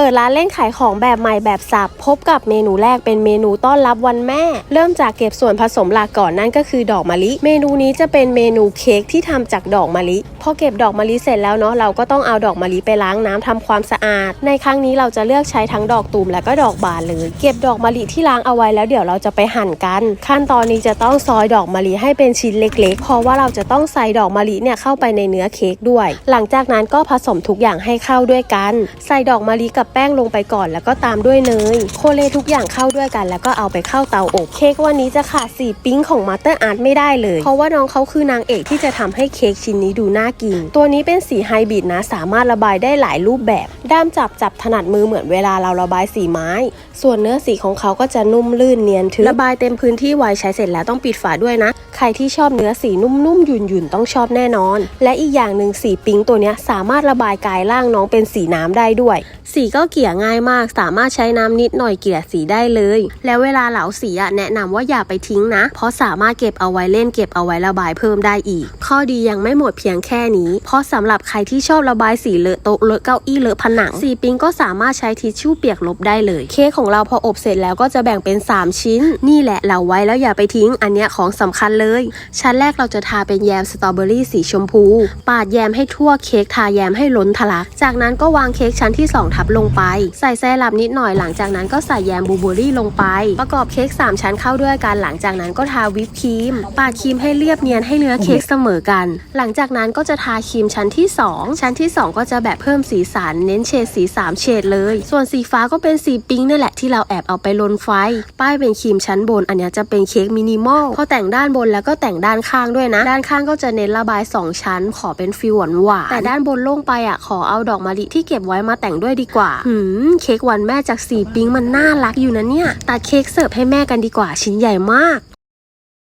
เปิดร้านเล่นขายของแบบใหม่แบบสับพบกับเมนูแรกเป็นเมนูต้อนรับวันแม่ เริ่มจากเก็บส่วนผสมหลักก่อนนั่นก็คือดอกมะลิ เมนูนี้จะเป็นเมนูเค้กที่ทำจากดอกมะลิพอเก็บดอกมะลิเสร็จแล้วเนาะเราก็ต้องเอาดอกมะลิไปล้างน้ำทำความสะอาด ในครั้งนี้เราจะเลือกใช้ทั้งดอกตูมและก็ดอกบานเลย เก็บดอกมะลิที่ล้างเอาไว้แล้วเดี๋ยวเราจะไปหั่นกัน ขั้นตอนนี้จะต้องซอยดอกมะลิให้เป็นชิ้นเล็กๆ เพราะว่าเราจะต้องใส่ดอกมะลิเนี่ยเข้าไปในเนื้อเค้กด้วย หลังจากนั้นก็ผสมทุกอย่างให้เข้าด้วยกัน ใส่ดอกมะลิกับแป้งลงไปก่อนแล้วก็ตามด้วยเนย โคเลทุกอย่างเข้าด้วยกัน แล้วก็เอาไปเข้าเตาอบเค้กวันนี้จะขาดสีปิ้งของมาสเตอร์อาร์ตไม่ได้เลย เพราะว่าน้องเขาคือนางเอกที่จะทำให้เค้กชิ้นนี้ดูน่ากิน ตัวนี้เป็นสีไฮบริดนะ สามารถระบายได้หลายรูปแบบ ด้ามจับจับถนัดมือเหมือนเวลาเราระบายสีไม้ ส่วนเนื้อสีของเขาก็จะนุ่มลื่นเนียนทึบระบายเต็มพื้นที่ไวใช้เสร็จแล้วต้องปิดฝาด้วยนะ ใครที่ชอบเนื้อสีนุ่มๆหยุ่นๆต้องชอบแน่นอน และอีกอย่างหนึ่งสีปิ้งตัวเนี้ยสามารถระบายกายร่างน้องเป็นสีน้ำได้ด้วย สีก็เกลี่ยง่ายมาก สามารถใช้น้ำนิดหน่อยเกลี่ยสีได้เลย แล้วเวลาเหลาสีอะแนะนำว่าอย่าไปทิ้งนะ เพราะสามารถเก็บเอาไว้เล่นเก็บเอาไว้ระบายเพิ่มได้อีก ข้อดียังไม่หมดเพียงแค่นี้ เพราะสำหรับใครที่ชอบระบายสีเลอะโต๊ะเลอะเก้าอี้เลอะผนัง สีปิ้งก็สามารถใช้ทิชชู่เปียกลบได้เลย เค้กของเราพออบเสร็จแล้วก็จะแบ่งเป็น 3 ชิ้น นี่แหละเหลาไว้แล้วอย่าไปทิ้ง อันเนี้ยของสำคัญเลย ชั้นแรกเราจะทาเป็นแยมสตรอเบอรี่สีชมพู ปาดแยมให้ทั่วเค้กทาแยมให้ล้นทะลัก จากนั้นก็วางเค้กชั้นที่ 2 ทับลงไป ใส่ไซรัปนิดหน่อยหลังจากนั้นก็ใส่แยมบลูเบอรี่ลงไป ประกอบเค้ก3ชั้นเข้าด้วยกันหลังจากนั้นก็ทาวิปครีม ปาดครีมให้เรียบเนียนให้เนื้อเค้กเสมอกัน หลังจากนั้นก็จะทาครีมชั้นที่ 2 ชั้นที่ 2 ก็จะแบบเพิ่มสีสันเน้นเฉดสี 3 เฉดเลย ส่วนสีฟ้าก็เป็นสีปิงนั่แหละที่เราแอบเอาไปลนไฟ ป้ายเป็นครีมชั้นบน อันนี้จะเป็นเค้กมินิมอล พอแต่งด้านบนแล้วก็แต่งด้านข้างด้วยนะ ด้านข้างก็จะเน้นระบาย 2 ชั้น ขอเป็นฟิวหวานหวานแต่ด้านบนโล่งไปอะขอเอาดอกมะลิที่เก็บไว้มาแต่งด้วยดีกว่าหืมเค้กวันแม่จากสีปิงมันน่ารักอยู่นะเนี่ยตัดเค้กเสิร์ฟให้แม่กันดีกว่าชิ้นใหญ่มาก